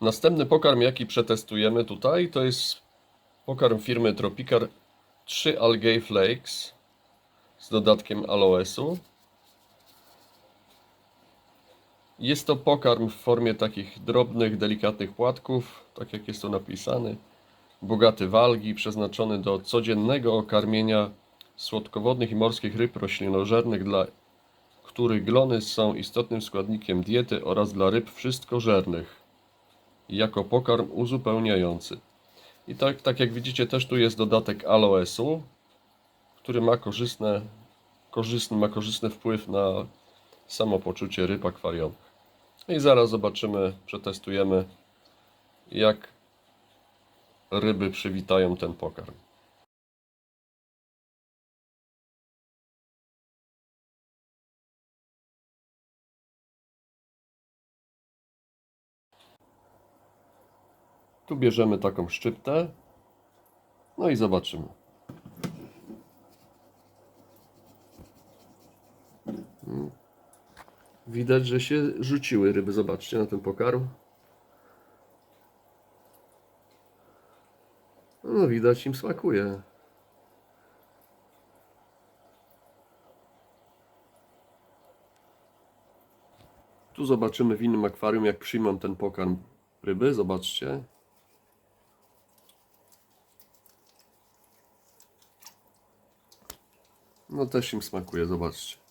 Następny pokarm, jaki przetestujemy tutaj, to jest pokarm firmy Tropicar 3 Algae Flakes z dodatkiem aloesu. Jest to pokarm w formie takich drobnych, delikatnych płatków, tak jak jest to napisane. Bogaty w algi, przeznaczony do codziennego karmienia słodkowodnych i morskich ryb roślinożernych, dla których glony są istotnym składnikiem diety oraz dla ryb wszystkożernych jako pokarm uzupełniający. I tak, tak jak widzicie, też tu jest dodatek aloesu, który ma korzystne, korzystny, ma korzystny wpływ na samopoczucie ryb akwariowych. I zaraz zobaczymy, przetestujemy, jak ryby przywitają ten pokarm. Tu bierzemy taką szczyptę. No i zobaczymy. Mm. Widać, że się rzuciły ryby. Zobaczcie na ten pokarm. No widać im smakuje. Tu zobaczymy w innym akwarium, jak przyjmą ten pokarm ryby. Zobaczcie. No też im smakuje, zobaczcie.